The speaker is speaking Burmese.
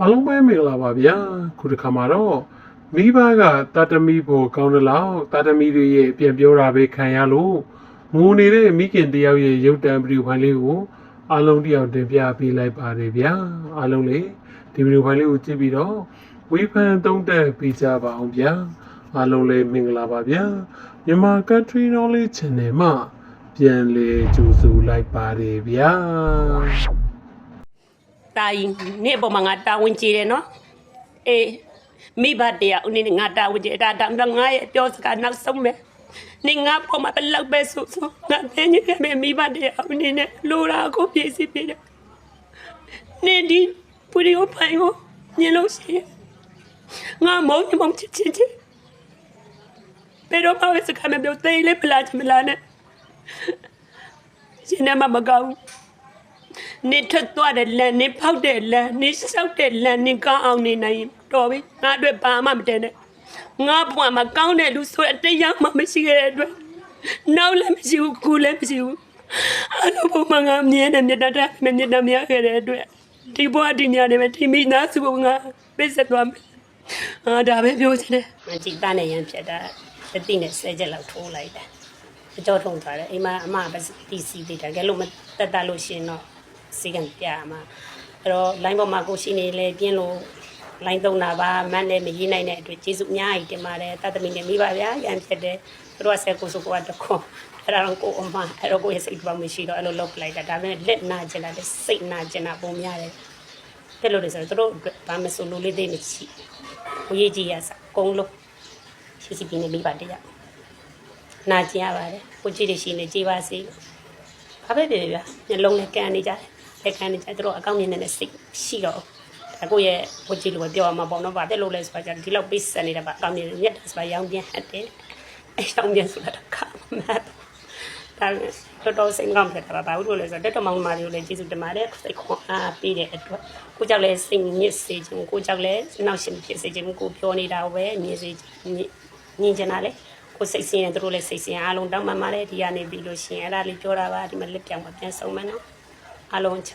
အားလုံးပဲမင်္ဂလာပါဗျာခုတစ်ခါမှာတော့မိဘကတာတမီဖို့ကောင်းတယ်လို့တာတမီတွေရဲ့ပြန်ပြောတာပဲခံရလို့ငိုနေတဲ့မိခင်တယောက်ရဲ့ရုပ်တံဗီဒီယိုဖိုင်လေးကိုအားလုံးတယောက်တင်ပြပေးလိုက်ပါတယ်ဗျာအားလုံးလေဒီဗီဒီယိုဖိုင်လေးကိုကြည့်ပြီးတော့ဝေဖန်သုံးသပ်ပေးကြပါအောင်ဗျာအားလုံးလည်းမင်္ဂလာပါဗျာမြန်မာ Country Knowledge Channel မှာပြန်လေကြိုဆိုလိုက်ပါတယ်ဗျာ တာရင်နေ့ပေါ်မှာငါတာဝန်ကြီးတယ်နော်အေးမိဘတရားဦးနေငါတာဝန်ကြီးတာဒါမှငါရဲ့ပြောစကားနောက်ဆုံးပဲနေငါပေါ်မှာဘယ်လောက်ပဲဆိုဆိုငါတင်းကြီးရဲ့မိဘတရားဦးနေနဲ့လိုရာကိုပြည့်စည်ပြတယ်နေဒီပူရီကိုပိုင်ကိုညလို့ရှိရင်ငါမောင်ညမောင်ချစ်ချစ်ချစ်ဘယ်တော့မှစကားမပြောသေးလေပလာချင်မလားနဲ့ရှင်နေမှာမကောင်း ဘူးနေထွက်သွားတဲ့လမ်းနေဖောက်တဲ့လမ်းနေဆောက်တဲ့လမ်းနေကောင်းအောင်နေနိုင်ရင်တော်ပြီငါအတွက်ဘာမှမတန်နဲ့ငါဘဝမှာကောင်းတဲ့လူဆိုအတရားမှမရှိခဲ့တဲ့အတွက်နောက်လည်းမရှိဘူးကူလည်းမရှိဘူးအလိုဘုံမှာငါမြဲတဲ့မြတ်တာမမြတ်တာများခဲ့တဲ့အတွက်ဒီဘဝဒီညနေပဲဒီမိသားစုကငါပြည့်စက်သွားမယ်အာဒါပဲပြောချင်တယ်အကြည့်တန်းနဲ့ရန်ဖြစ်တာတတိနဲ့ဆဲချက်လောက်ထိုးလိုက်တာအကြောထုံသွားတယ်အိမ်မှာအမပဲတီစီသေးတယ်ကဲလို့မတက်တာလို့ရှရင်တော့ စီကံပြရမှာအဲ့တော့ line ပေါ်မှာကိုရှိနေလဲပြင်းလို့ line သုံးတာပါမန်းနဲ့မရေးနိုင်တဲ့အတွက်ကျေးဇူးအများကြီးတင်ပါတယ်တသမီနဲ့မိပါဗျာရန်ဖြစ်တယ်သူတို့ကဆဲကိုစုကတခွန်အဲ့ဒါတော့ကိုအမအဲ့တော့ကိုရဲ့စိတ်ပေါ်မရှိတော့အဲ့လိုလုပ်ပလိုက်တာဒါပေမဲ့လက်နာကျင်တာလက်စိတ်နာကျင်တာပုံများတယ်တဲ့လို့လေဆိုတော့သူတို့အတွက်ဘာမဆိုလို့လေးသေးမရှိကိုရေးကြည့်ရစအကုန်လုံးရှိရှိပြင်းနေမိပါတရားနာကျင်ရပါတယ်ကိုကြည့်ရရှိနေကြည်ပါစေဘာပဲဖြစ်ဖြစ်ဗျာမျက်လုံးနဲ့ကန်နေကြတယ် လက်ကန်နေကြသူတို့အကောင့်မြင်နေတဲ့စိတ်ရှိတော့အကိုရဲ့ဝကြည့်လို့ပြောရမှာပေါ့နော်ဗာတဲ့လို့လဲဆိုတော့ဒီလောက်ပိတ်ဆက်နေတာပါအကောင့်မြင်မြက်တယ်ဆိုတော့ရောင်ပြန်ဟတ်တယ်အဲရောင်ပြန်ဆိုတာတော့ခါမတ်ဒါတော်တော်စိတ်ကောင်းဖြစ်တာပါဘာလို့လဲဆိုတော့တက်တော်မောင်မာတွေကိုလည်းကျေးဇူးတင်ပါတယ်စိတ်ခွန်အားပေးတဲ့အတွက်ကိုကြောက်လဲစိတ်ညစ်စေခြင်းကိုကြောက်လဲနောက်ရှင်ဖြစ်စေခြင်းကိုပြောနေတာပဲမြင်စေညင်ချင်တာလေကိုစိတ်ဆင်းရဲသူတို့လည်းစိတ်ဆင်းရဲအားလုံးတောင်းပန်ပါတယ်ဒီကနေပြီးလို့ရှိရင်အဲ့ဒါလေးပြောတာပါဒီမှာလက်ပြောင်မပြန်ဆုံးမယ်နော် အားလုံးချ